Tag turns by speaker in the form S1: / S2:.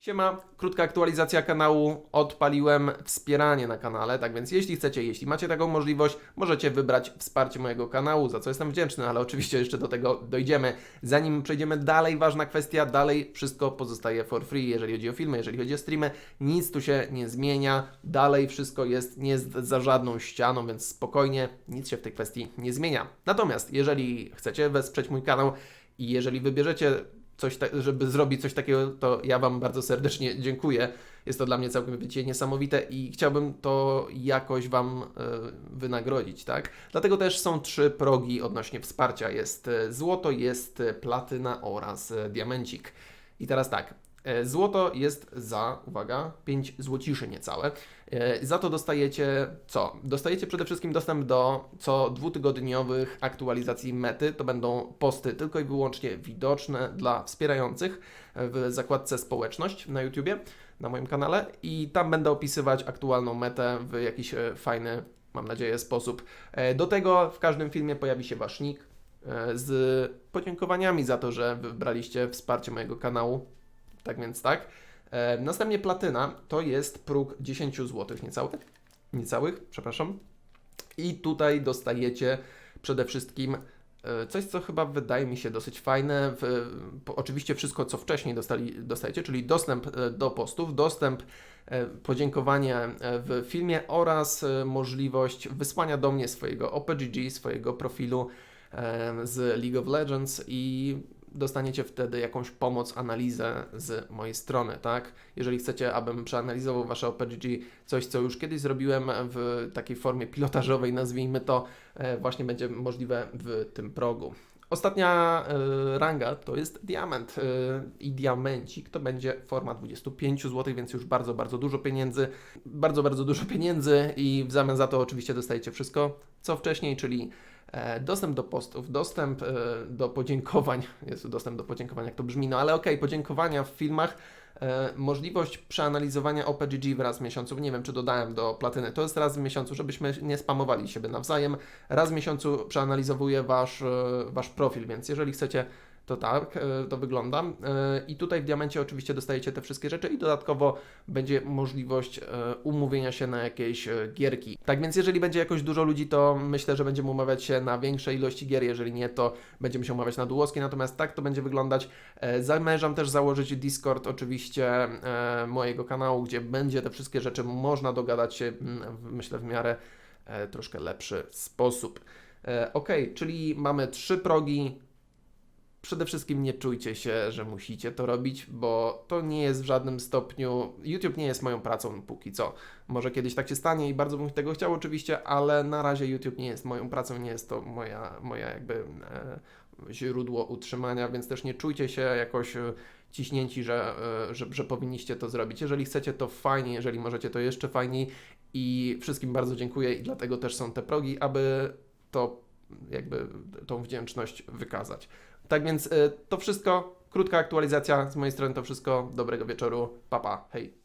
S1: Siema, krótka aktualizacja kanału. Odpaliłem wspieranie na kanale, tak więc jeśli chcecie, jeśli macie taką możliwość, możecie wybrać wsparcie mojego kanału, za co jestem wdzięczny, ale oczywiście jeszcze do tego dojdziemy. Zanim przejdziemy dalej, ważna kwestia, dalej wszystko pozostaje for free, jeżeli chodzi o filmy, jeżeli chodzi o streamy, nic tu się nie zmienia, dalej wszystko jest, nie jest za żadną ścianą, więc spokojnie, nic się w tej kwestii nie zmienia. Natomiast jeżeli chcecie wesprzeć mój kanał i jeżeli wybierzecie coś, ta- żeby zrobić coś takiego, to ja Wam bardzo serdecznie dziękuję. Jest to dla mnie całkowicie niesamowite i chciałbym to jakoś Wam e, wynagrodzić, tak? Dlatego też są trzy progi odnośnie wsparcia. Jest e, złoto, jest e, platyna oraz diamencik. I teraz tak. E, Złoto jest za, uwaga, 5 złociszy niecałe. E, Za to dostajecie co? Dostajecie przede wszystkim dostęp do co dwutygodniowych aktualizacji mety. To będą posty tylko i wyłącznie widoczne dla wspierających w zakładce społeczność na YouTubie, na moim kanale i tam będę opisywać aktualną metę w jakiś e, fajny, mam nadzieję, sposób. Do tego w każdym filmie pojawi się wasz nick z podziękowaniami za to, że wybraliście wsparcie mojego kanału. Tak więc tak. E, Następnie platyna to jest próg 10 zł niecałych, niecałych, przepraszam. I tutaj dostajecie przede wszystkim e, coś, co chyba wydaje mi się dosyć fajne. W, oczywiście wszystko, co wcześniej dostali, dostajecie, czyli dostęp e, do postów, dostęp, podziękowanie w filmie oraz możliwość wysłania do mnie swojego OPGG, swojego profilu z League of Legends i dostaniecie wtedy jakąś pomoc, analizę z mojej strony, tak? Jeżeli chcecie, abym przeanalizował wasze OPGG, coś, co już kiedyś zrobiłem w takiej formie pilotażowej, nazwijmy to, e, właśnie będzie możliwe w tym progu. Ostatnia e, ranga to jest diament e, i diamencik to będzie forma 25 zł, więc już bardzo, bardzo dużo pieniędzy. Bardzo, bardzo dużo pieniędzy i w zamian za to oczywiście dostajecie wszystko, co wcześniej, czyli e, dostęp do postów, dostęp do podziękowań, jest dostęp do podziękowań, jak to brzmi, no ale okej, podziękowania w filmach, możliwość przeanalizowania OPGG w raz w miesiącu, nie wiem czy dodałem do platyny, to jest raz w miesiącu, żebyśmy nie spamowali siebie nawzajem, raz w miesiącu przeanalizowuję wasz, e, wasz profil, więc jeżeli chcecie, to tak, e, to wygląda. E, I tutaj w diamencie oczywiście dostajecie te wszystkie rzeczy i dodatkowo będzie możliwość e, umówienia się na jakieś gierki. Tak więc jeżeli będzie jakoś dużo ludzi, to myślę, że będziemy umawiać się na większej ilości gier, jeżeli nie, to będziemy się umawiać na dułowskie, natomiast tak to będzie wyglądać. Zamierzam też założyć Discord oczywiście mojego kanału, gdzie będzie te wszystkie rzeczy można dogadać się, myślę, w miarę troszkę lepszy sposób. Ok, czyli mamy trzy progi. Przede wszystkim nie czujcie się, że musicie to robić, bo to nie jest w żadnym stopniu. YouTube nie jest moją pracą póki co. Może kiedyś tak się stanie i bardzo bym tego chciał oczywiście, ale na razie YouTube nie jest moją pracą, nie jest to moja, moja jakby e, źródło utrzymania, więc też nie czujcie się jakoś e, ciśnięci, że, e, że, że powinniście to zrobić. Jeżeli chcecie, to fajnie, jeżeli możecie, to jeszcze fajniej i wszystkim bardzo dziękuję i dlatego też są te progi, aby to jakby tą wdzięczność wykazać. Tak więc y, to wszystko, krótka aktualizacja z mojej strony to wszystko. Dobrego wieczoru, papa, hej.